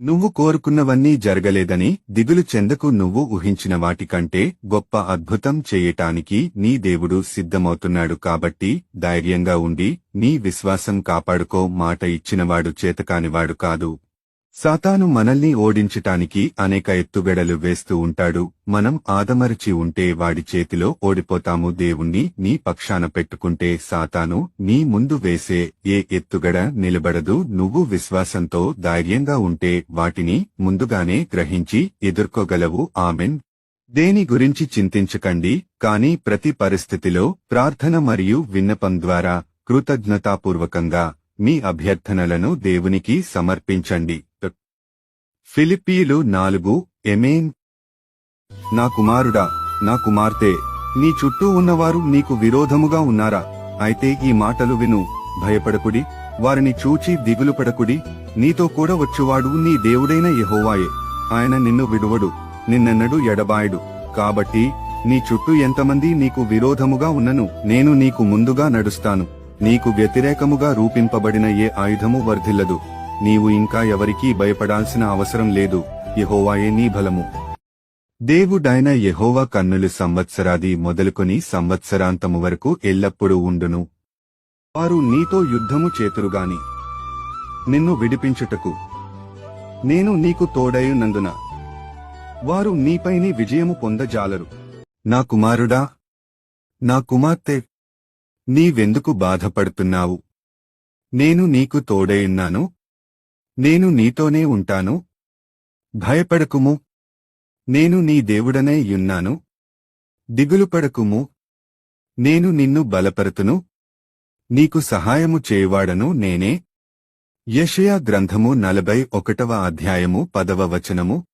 నువ్వు కోరుకున్నవన్నీ జరగలేదని దిగులు చెందకు నువ్వు ఊహించిన వాటికంటే గొప్ప అద్భుతం చేయటానికి నీ దేవుడు సిద్ధమవుతున్నాడు కాబట్టి ధైర్యంగా ఉండి నీ విశ్వాసం కాపాడుకో మాట ఇచ్చినవాడు చేతకానివాడు కాదు. సాతాను మనల్ని ఓడించటానికి అనేక ఎత్తుగడలు వేస్తూ ఉంటాడు. మనం ఆదమరిచి ఉంటే వాడి చేతిలో ఓడిపోతాము. దేవుణ్ణి నీ పక్షాన పెట్టుకుంటే సాతాను నీ ముందు వేసే ఏ ఎత్తుగడ నిలబడదు. నువ్వు విశ్వాసంతో ధైర్యంగా ఉంటే వాటిని ముందుగానే గ్రహించి ఎదుర్కోగలవు. ఆమెన్. దేని గురించి చింతించకండి కాని ప్రతి పరిస్థితిలో ప్రార్థన మరియు విన్నపం ద్వారా కృతజ్ఞతాపూర్వకంగా మీ అభ్యర్థనలను దేవునికి సమర్పించండి. ఫిలిప్పీలు నాలుగు ఎమేన్ నా కుమారుడా నా కుమార్తె నీ చుట్టూ ఉన్నవారు నీకు విరోధముగా ఉన్నారా? అయితే ఈ మాటలు విను భయపడకుడి వారిని చూచి దిగులుపడకుడి నీతో కూడా వచ్చువాడు నీ దేవుడైన యహోవాయే. ఆయన నిన్ను విడువడు నిన్నెన్నడు ఎడబాయడు. కాబట్టి నీ చుట్టూ ఎంతమంది నీకు విరోధముగా ఉన్నను నేను నీకు ముందుగా నడుస్తాను. నీకు వ్యతిరేకముగా రూపింపబడిన ఏ ఆయుధము వర్ధిల్లదు. నీవు ఇంకా ఎవరికీ భయపడాల్సిన అవసరం లేదు. యహోవాయే నీ బలము. దేవుడైన యహోవా కన్నులు సంవత్సరాది మొదలుకొని సంవత్సరాంతము వరకు ఎల్లప్పుడూ ఉండును. వారు నీతో యుద్ధము చేతురుగాని నిన్ను విడిపించుటకు. నేను నీకు తోడయున్నందున వారు నీపైని విజయము పొందజాలరు. నా కుమారుడా నా కుమార్తె నీవెందుకు బాధపడుతున్నావు? నేను నీకు తోడయున్నాను నేను నీతోనే ఉంటాను. భయపడకుము. నేను నీ దేవుడనే యున్నాను దిగులుపడకుము. నేను నిన్ను బలపరుతును. నీకు సహాయము చేయువాడను నేనే. యషయా గ్రంథము నలభై ఒకటవ అధ్యాయము పదవ వచనము.